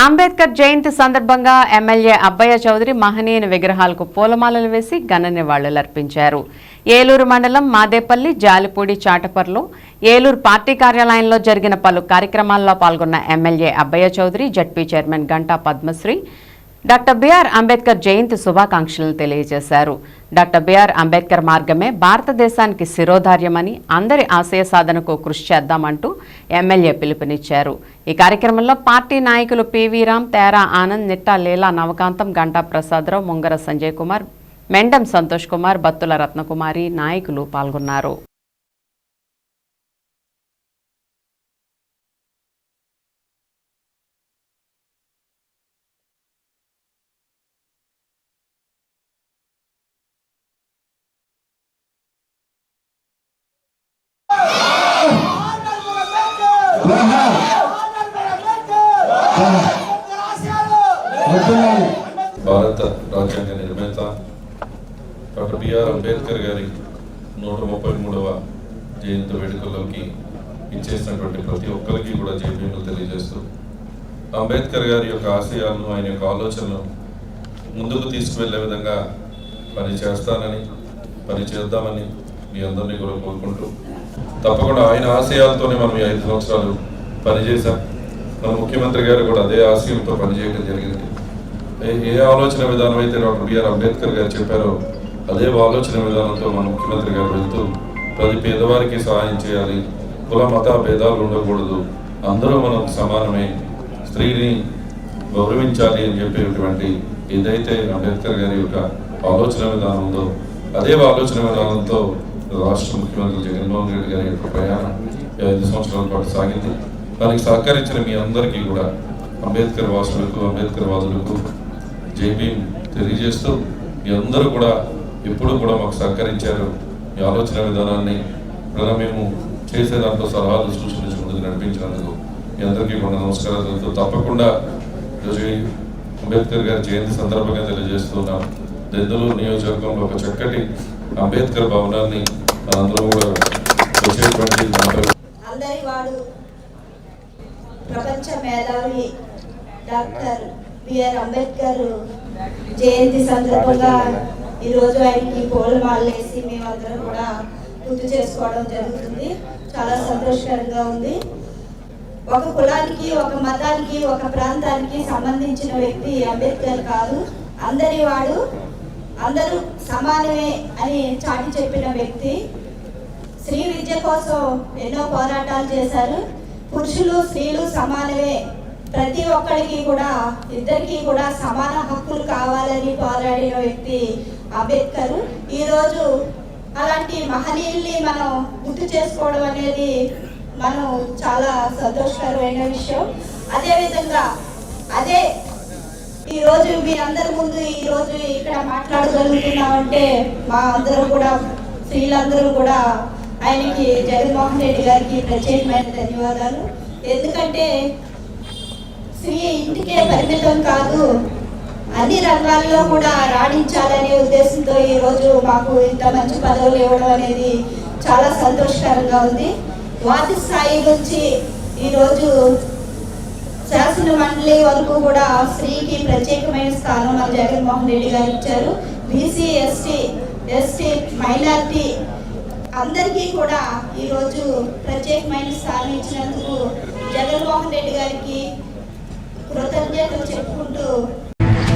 అంబేద్కర్ జయంతి సందర్భంగా ఎమ్మెల్యే అబ్బయ్య చౌదరి మహనీయుని విగ్రహాలకు పూలమాలలు వేసి ఘన నివాళులర్పించారు ఏలూరు మండలం మాదేపల్లి జాలిపూడి చాటపర్లో ఏలూరు పార్టీ కార్యాలయంలో జరిగిన పలు కార్యక్రమాల్లో పాల్గొన్న MLA Abbaiah Chowdary ZP chairman Ganta Padmasri doctor B R Ambedkar Jayanti శుభాకాంక్షలను తెలియజేశారు. డాక్టర్ బిఆర్ అంబేద్కర్ మార్గమే భారతదేశానికి శిరోధార్యమని అందరి ఆశయ సాధనకు కృషి చేద్దామంటూ ఎమ్మెల్యే పిలుపునిచ్చారు. ఈ కార్యక్రమంలో పార్టీ నాయకులు పివి రామ్ తేరా ఆనంద్ నిట్టా లీలా నవకాంతం గంటా ప్రసాదరావు ముంగర సంజయ్ కుమార్ మెండం సంతోష్ కుమార్ బత్తుల రత్నకుమారి నాయకులు పాల్గొన్నారు. భారత రాజ్యాంగ నిర్మాత డాక్టర్ బిఆర్ అంబేద్కర్ గారి నూట ముప్పై మూడవ జయంతి వేడుకల్లోకి ఇచ్చేసినటువంటి ప్రతి ఒక్కరికి కూడా జైబీలు తెలియజేస్తూ అంబేద్కర్ గారి యొక్క ఆశయాలను ఆయన యొక్క ఆలోచనలు ముందుకు తీసుకువెళ్ళే విధంగా పని చేస్తానని పని చేద్దామని మీ అందరినీ కూడా కోరుకుంటూ తప్పకుండా ఆయన ఆశయాలతోనే మనం ఈ ఐదు సంవత్సరాలు పనిచేశాం. మన ముఖ్యమంత్రి గారు కూడా అదే ఆశయంతో పనిచేయడం జరిగింది. ఏ- ఆలోచన విధానం అయితే డాక్టర్ బిఆర్ అంబేద్కర్ గారు చెప్పారో అదే ఆలోచన విధానంతో మన ముఖ్యమంత్రి గారు వెళ్తూ ప్రతి పేదవారికి సహాయం చేయాలి కుల మత భేదాలు ఉండకూడదు అందరూ మనం సమానమే స్త్రీని గౌరవించాలి అని చెప్పేటువంటి ఏదైతే అంబేద్కర్ గారి యొక్క ఆలోచన విధానం ఉందో అదే ఆలోచన విధానంతో రాష్ట్ర ముఖ్యమంత్రి జగన్మోహన్ రెడ్డి గారి యొక్క ప్రయాణం ఐదు సంవత్సరాల పాటు సాగింది. దానికి సహకరించిన మీ అందరికీ కూడా అంబేద్కర్ వాసులకు అంబేద్కర్ వాదులకు జేపీ తెలియజేస్తూ మీ అందరూ కూడా ఎప్పుడూ కూడా మాకు సహకరించారు. మీ ఆలోచన విధానాన్ని ప్రజలు మేము చేసే దాంట్లో సలహాలు సూచనలు ముందుకు నడిపించినందుకు మీ అందరికీ కూడా నమస్కారాలు తెలుపుతూ తప్పకుండా ఈరోజు అంబేద్కర్ గారి జయంతి సందర్భంగా తెలియజేస్తున్నాం దెందులూరు నియోజకవర్గంలో ఒక చక్కటి అంబేద్కర్ భవనాన్ని మనందరం కూడా వచ్చేటువంటి అందరి వాడు ప్రపంచ మేధావి డాక్టర్ బిఆర్ అంబేద్కర్ జయంతి సందర్భంగా ఈరోజు ఆయనకి పూలమాలలు వేసి మేమందరం కూడా గుర్తు చేసుకోవడం జరుగుతుంది. చాలా సంతోషకరంగా ఉంది. ఒక కులానికి ఒక మతానికి ఒక ప్రాంతానికి సంబంధించిన వ్యక్తి అంబేద్కర్ కాదు. అందరి వాడు అందరూ సమానమే అని చాటి చెప్పిన వ్యక్తి స్త్రీ విద్య కోసం ఎన్నో పోరాటాలు చేశారు. పురుషులు స్త్రీలు సమానమే. ప్రతి ఒక్కరికి కూడా ఇద్దరికి కూడా సమాన హక్కులు కావాలని పోరాడిన వ్యక్తి అంబేద్కర్. ఈరోజు అలాంటి మహనీయుల్ని మనం గుర్తు చేసుకోవడం అనేది మనం చాలా సంతోషకరమైన విషయం. అదేవిధంగా అదే ఈ రోజు మీ అందరి ముందు ఈ రోజు ఇక్కడ మాట్లాడగలుగుతున్నామంటే మా అందరూ కూడా స్త్రీలందరూ కూడా ఆయనకి జగన్మోహన్ రెడ్డి గారికి ప్రత్యేకమైన ధన్యవాదాలు. ఎందుకంటే స్త్రీ ఇంటికే పరిమితం కాదు అన్ని రంగాల్లో కూడా రాణించాలనే ఉద్దేశంతో ఈ రోజు మాకు ఇంత మంచి పదవులు ఇవ్వడం అనేది చాలా సంతోషకరంగా ఉంది. వార్డు స్థాయి నుంచి ఈరోజు శాసన మండలి వరకు కూడా స్త్రీకి ప్రత్యేకమైన స్థానం మన జగన్మోహన్ రెడ్డి గారు ఇచ్చారు. బీసీ ఎస్టీ ఎస్టీ మైనార్టీ అందరికీ కూడా ఈరోజు ప్రత్యేకమైన స్థానం ఇచ్చినందుకు జగన్మోహన్ రెడ్డి గారికి కృతజ్ఞతలు చెప్పుకుంటూ